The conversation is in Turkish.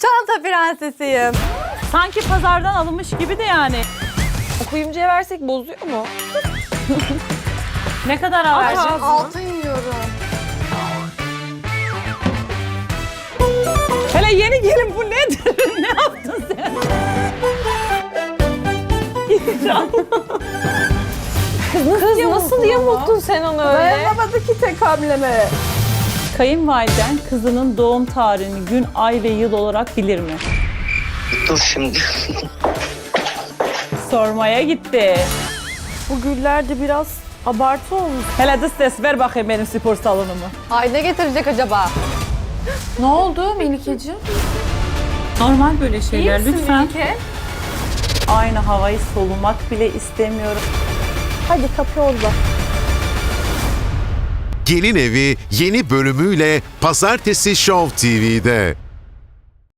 Çanta prensesiyim. Sanki pazardan alınmış gibi de yani. Kuyumcuya versek bozuyor mu? Ne kadar vereceğiz? Altın yiyorum. Hele yeni gelin bu nedir? ne yaptın sen? Kız nasıl yamuktun sen onu öyle? Dayanamadı ki tek hamleme. Kayınvaliden kızının doğum tarihini gün, ay ve yıl olarak bilir mi? Dur şimdi. Sormaya gitti. Bu güller de biraz abartı olmuş. Hele dış ses ver bakayım benim spor salonumu. Ay ne getirecek acaba? ne oldu Melikeciğim? Normal böyle şeyler lütfen. Aynı havayı solumak bile istemiyorum. Hadi kapı orada. Gelin Evi yeni bölümüyle Pazartesi Show TV'de.